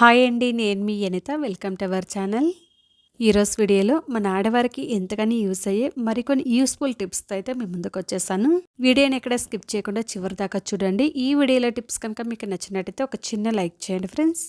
Hi అండి నేను మీ Anitha. Welcome to our channel. ఈరోజు వీడియోలో మన ఆడవారికి ఎంతగానో యూస్ అయ్యే మరికొన్ని యూస్ఫుల్ టిప్స్తో అయితే మీ ముందుకు వచ్చేసాను. వీడియోని ఎక్కడ స్కిప్ చేయకుండా చివరి దాకా చూడండి. ఈ వీడియోలో టిప్స్ కనుక మీకు నచ్చినట్టయితే ఒక చిన్న లైక్ చేయండి ఫ్రెండ్స్.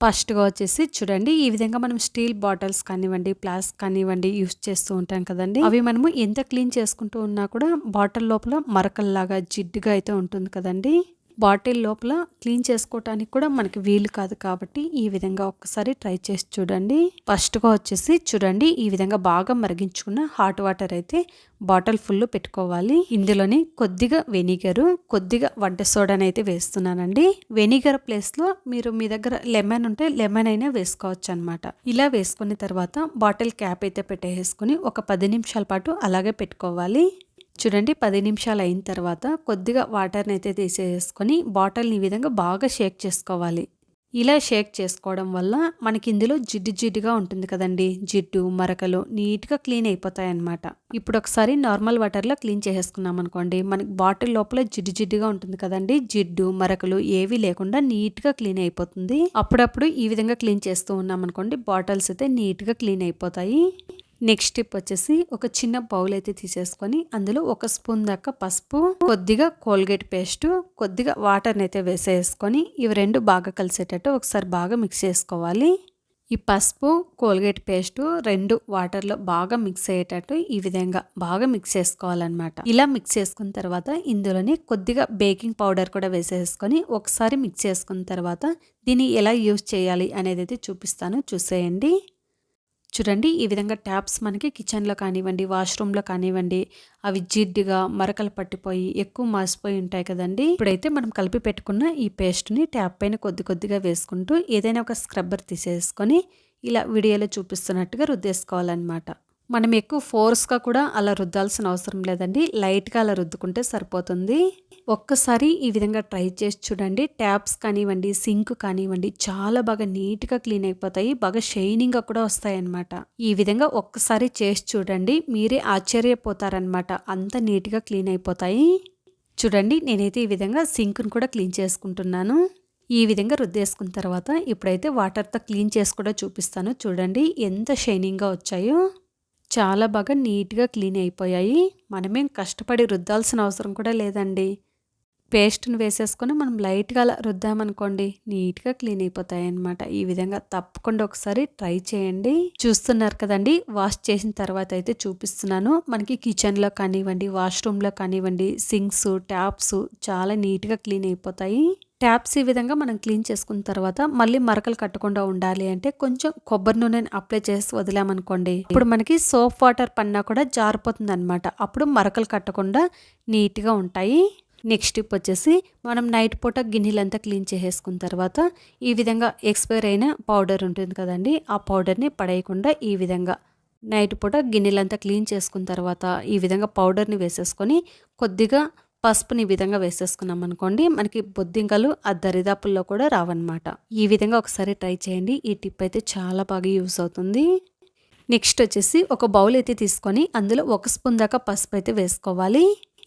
ఫస్ట్గా వచ్చేసి చూడండి ఈ విధంగా మనం స్టీల్ బాటిల్స్ కానివ్వండి ప్లాస్క్ కానివ్వండి యూస్ చేస్తూ ఉంటాం కదండి. అవి మనము ఎంత క్లీన్ చేసుకుంటూ ఉన్నా కూడా బాటిల్ లోపల మరకల్లాగా జిడ్డుగా అయితే ఉంటుంది కదండి. బాటిల్ లోపల క్లీన్ చేసుకోవటానికి కూడా మనకి వీలు కాదు కాబట్టి ఈ విధంగా ఒక్కసారి ట్రై చేసి చూడండి. ఫస్ట్గా వచ్చేసి చూడండి ఈ విధంగా బాగా మరిగించుకున్న హాట్ వాటర్ అయితే బాటిల్ ఫుల్ పెట్టుకోవాలి. ఇందులోనే కొద్దిగా వెనిగరు కొద్దిగా వంట సోడాని అయితే వేస్తున్నానండి. వెనిగర్ ప్లేస్లో మీరు మీ దగ్గర లెమన్ ఉంటే లెమన్ అయినా వేసుకోవచ్చు అనమాట ఇలా వేసుకున్న తర్వాత బాటిల్ క్యాప్ అయితే పెట్టేసుకుని ఒక పది నిమిషాల పాటు అలాగే పెట్టుకోవాలి. చూడండి పది నిమిషాలు అయిన తర్వాత కొద్దిగా వాటర్ని అయితే తీసేసుకొని బాటిల్ని ఈ విధంగా బాగా షేక్ చేసుకోవాలి. ఇలా షేక్ చేసుకోవడం వల్ల మనకి ఇందులో జిడ్డు జిడ్డుగా ఉంటుంది కదండి. జిడ్డు మరకలు నీట్గా క్లీన్ అయిపోతాయి అన్నమాట ఇప్పుడు ఒకసారి నార్మల్ వాటర్లో క్లీన్ చేసేసుకున్నాం అనుకోండి మనకి బాటిల్ లోపల జిడ్డు జిడ్డుగా ఉంటుంది కదండి. జిడ్డు మరకలు ఏవి లేకుండా నీట్గా క్లీన్ అయిపోతుంది. అప్పుడప్పుడు ఈ విధంగా క్లీన్ చేస్తూ ఉన్నాం అనుకోండి బాటిల్స్ అయితే నీట్గా క్లీన్ అయిపోతాయి. నెక్స్ట్ స్టెప్ వచ్చేసి ఒక చిన్న బౌల్ అయితే తీసేసుకొని అందులో ఒక స్పూన్ దాకా పసుపు కొద్దిగా కోల్గేట్ పేస్ట్ కొద్దిగా వాటర్ని అయితే వేసేసుకొని ఇవి రెండు బాగా కలిసేటట్టు ఒకసారి బాగా మిక్స్ చేసుకోవాలి. ఈ పసుపు కోల్గేట్ పేస్ట్ రెండు వాటర్లో బాగా మిక్స్ అయ్యేటట్టు ఈ విధంగా బాగా మిక్స్ చేసుకోవాలన్నమాట. ఇలా మిక్స్ చేసుకున్న తర్వాత ఇందులోనే కొద్దిగా బేకింగ్ పౌడర్ కూడా వేసేసుకొని ఒకసారి మిక్స్ చేసుకున్న తర్వాత దీన్ని ఎలా యూజ్ చేయాలి అనేది అయితే చూపిస్తాను. చూసేయండి. చూడండి ఈ విధంగా ట్యాప్స్ మనకి కిచెన్లో కానివ్వండి వాష్రూమ్లో కానివ్వండి అవి జిడ్డుగా మరకలు పట్టిపోయి ఎక్కువ మాసిపోయి ఉంటాయి కదండి. ఇప్పుడైతే మనం కలిపి పెట్టుకున్న ఈ పేస్ట్ని ట్యాప్ పైన కొద్ది కొద్దిగా వేసుకుంటూ ఏదైనా ఒక స్క్రబ్బర్ తీసేసుకొని ఇలా వీడియోలో చూపిస్తున్నట్టుగా రుద్దేసుకోవాలన్నమాట. మనం ఎక్కువ ఫోర్స్గా కూడా అలా రుద్దాల్సిన అవసరం లేదండి. లైట్గా అలా రుద్దుకుంటే సరిపోతుంది. ఒక్కసారి ఈ విధంగా ట్రై చేసి చూడండి. ట్యాప్స్ కానివ్వండి సింక్ కానివ్వండి చాలా బాగా నీట్గా క్లీన్ అయిపోతాయి. బాగా షైనింగ్గా కూడా వస్తాయన్నమాట. ఈ విధంగా ఒక్కసారి చేసి చూడండి. మీరే ఆశ్చర్యపోతారనమాట అంత నీట్గా క్లీన్ అయిపోతాయి. చూడండి నేనైతే ఈ విధంగా సింక్ను కూడా క్లీన్ చేసుకుంటున్నాను. ఈ విధంగా రుద్దేసుకున్న తర్వాత ఇప్పుడైతే వాటర్తో క్లీన్ చేసి కూడా చూపిస్తాను. చూడండి ఎంత షైనింగ్గా వచ్చాయో. చాలా బాగా నీట్గా క్లీన్ అయిపోయాయి. మనమేం కష్టపడి రుద్దాల్సిన అవసరం కూడా లేదండి. పేస్ట్ని వేసేసుకొని మనం లైట్గా అలా రుద్దామనుకోండి నీట్గా క్లీన్ అయిపోతాయి అన్నమాట ఈ విధంగా తప్పకుండా ఒకసారి ట్రై చేయండి. చూస్తున్నారు కదండి వాష్ చేసిన తర్వాత అయితే చూపిస్తున్నాను. మనకి కిచెన్లో కానివ్వండి వాష్రూమ్లో కానివ్వండి సింక్స్ ట్యాప్స్ చాలా నీట్గా క్లీన్ అయిపోతాయి. ట్యాప్స్ ఈ విధంగా మనం క్లీన్ చేసుకున్న తర్వాత మళ్ళీ మరకలు కట్టకుండా ఉండాలి అంటే కొంచెం కొబ్బరి నూనెని అప్లై చేసి వదిలామనుకోండి. ఇప్పుడు మనకి సోప్ వాటర్ పన్నా కూడా జారిపోతుంది అనమాట అప్పుడు మరకలు కట్టకుండా నీట్గా ఉంటాయి. నెక్స్ట్ స్టెప్ వచ్చేసి మనం నైట్ పూట గిన్నెలంతా క్లీన్ చేసేసుకున్న తర్వాత ఈ విధంగా ఎక్స్పైర్ అయిన పౌడర్ ఉంటుంది కదండి ఆ పౌడర్ని పడేయకుండా ఈ విధంగా నైట్ పూట గిన్నెలంతా క్లీన్ చేసుకున్న తర్వాత ఈ విధంగా పౌడర్ని వేసేసుకొని కొద్దిగా పసుపుని ఈ విధంగా వేసేసుకున్నాం అనుకోండి మనకి బొద్దింకలు ఆ దరిదాపుల్లో కూడా రావన్నమాట. ఈ విధంగా ఒకసారి ట్రై చేయండి. ఈ టిప్ అయితే చాలా బాగా యూస్ అవుతుంది. నెక్స్ట్ వచ్చేసి ఒక బౌల్ అయితే తీసుకొని అందులో ఒక స్పూన్ దాకా పసుపు అయితే వేసుకోవాలి.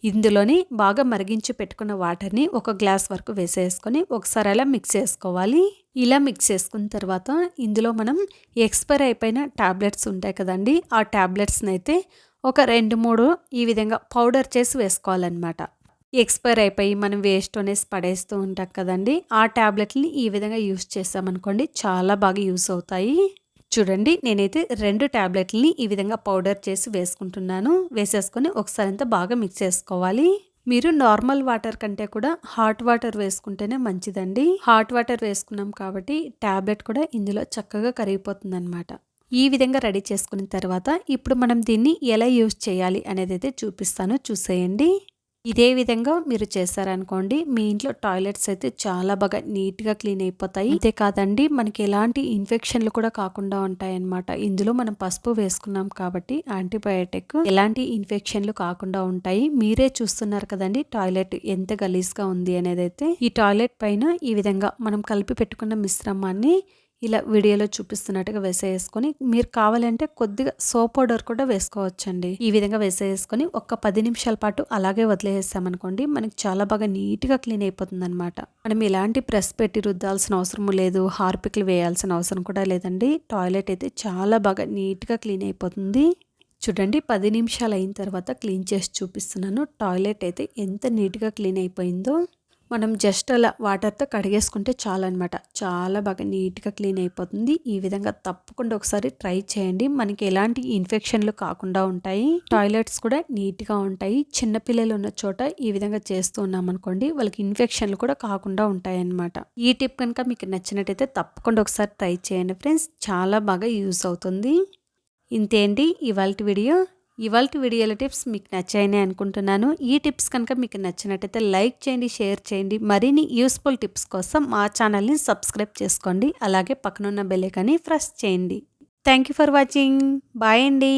ఇందులోని బాగా మరిగించి పెట్టుకున్న వాటర్ని ఒక గ్లాస్ వరకు వేసేసుకొని ఒకసారి అలా మిక్స్ చేసుకోవాలి. ఇలా మిక్స్ చేసుకున్న తర్వాత ఇందులో మనం ఎక్స్పైర్ అయిపోయిన ట్యాబ్లెట్స్ ఉంటాయి కదండి ఆ ట్యాబ్లెట్స్ని అయితే ఒక రెండు మూడు ఈ విధంగా పౌడర్ చేసి వేసుకోవాలన్నమాట. ఎక్స్పైర్ అయిపోయి మనం వేస్ట్ అనేసి పడేస్తూ ఉంటాం కదండి. ఆ ట్యాబ్లెట్ని ఈ విధంగా యూస్ చేస్తామనుకోండి చాలా బాగా యూస్ అవుతాయి. చూడండి నేనైతే రెండు ట్యాబ్లెట్లని ఈ విధంగా పౌడర్ చేసి వేసుకుంటున్నాను. వేసేసుకొని ఒకసారి అంతా బాగా మిక్స్ చేసుకోవాలి. మీరు నార్మల్ వాటర్ కంటే కూడా హాట్ వాటర్ వేసుకుంటేనే మంచిదండి. హాట్ వాటర్ వేసుకున్నాం కాబట్టి ట్యాబ్లెట్ కూడా ఇందులో చక్కగా కరిగిపోతుంది అనమాట ఈ విధంగా రెడీ చేసుకున్న తర్వాత ఇప్పుడు మనం దీన్ని ఎలా యూజ్ చేయాలి అనేది అయితే చూపిస్తాను. చూసేయండి. ఇదే విధంగా మీరు చేశారనుకోండి మీ ఇంట్లో టాయిలెట్స్ అయితే చాలా బాగా నీట్గా క్లీన్ అయిపోతాయి. అంతే కాదండి మనకి ఎలాంటి ఇన్ఫెక్షన్లు కూడా కాకుండా ఉంటాయన్నమాట. ఇందులో మనం పసుపు వేసుకున్నాం కాబట్టి యాంటీబయాటిక్ ఎలాంటి ఇన్ఫెక్షన్లు కాకుండా ఉంటాయి. మీరే చూస్తున్నారు కదండి టాయిలెట్ ఎంత గలీజ్గా ఉంది అనేది అయితే. ఈ టాయిలెట్ పైన ఈ విధంగా మనం కలిపి పెట్టుకున్న మిశ్రమాన్ని ఇలా వీడియోలో చూపిస్తున్నట్టుగా వేసేసుకొని మీరు కావాలంటే కొద్దిగా సోప్ పౌడర్ కూడా వేసుకోవచ్చండి. ఈ విధంగా వేసేసుకొని ఒక పది నిమిషాల పాటు అలాగే వదిలేసామనుకోండి మనకి చాలా బాగా నీట్గా క్లీన్ అయిపోతుంది అనమాట మనం ఇలాంటి ప్రెస్ పెట్టి రుద్దాల్సిన అవసరం లేదు హార్పిక్లు వేయాల్సిన అవసరం కూడా లేదండి. టాయిలెట్ అయితే చాలా బాగా నీట్గా క్లీన్ అయిపోతుంది. చూడండి పది నిమిషాలు అయిన తర్వాత క్లీన్ చేసి చూపిస్తున్నాను. టాయిలెట్ అయితే ఎంత నీట్గా క్లీన్ అయిపోయిందో. మనం జస్ట్ అలా వాటర్తో కడిగేసుకుంటే చాలన్నమాట. చాలా బాగా నీట్గా క్లీన్ అయిపోతుంది. ఈ విధంగా తప్పకుండా ఒకసారి ట్రై చేయండి. మనకి ఎలాంటి ఇన్ఫెక్షన్లు కాకుండా ఉంటాయి. టాయిలెట్స్ కూడా నీట్గా ఉంటాయి. చిన్నపిల్లలు ఉన్న చోట ఈ విధంగా చేస్తూ ఉన్నాం అనుకోండి వాళ్ళకి ఇన్ఫెక్షన్లు కూడా కాకుండా ఉంటాయి అన్నమాట ఈ టిప్ కనుక మీకు నచ్చినట్టయితే తప్పకుండా ఒకసారి ట్రై చేయండి ఫ్రెండ్స్. చాలా బాగా యూస్ అవుతుంది. ఇంతేంటి? ఇవాళ వీడియో ఇవాళ వీడియోల టిప్స్ మీకు నచ్చాయని అనుకుంటున్నాను. ఈ టిప్స్ కనుక మీకు నచ్చినట్టయితే లైక్ చేయండి షేర్ చేయండి. మరిన్ని యూస్ఫుల్ టిప్స్ కోసం మా ఛానల్ని సబ్స్క్రైబ్ చేసుకోండి. అలాగే పక్కనున్న బెల్లైకాన్ని ప్రెస్ చేయండి. Thank you for watching. Bye అండి.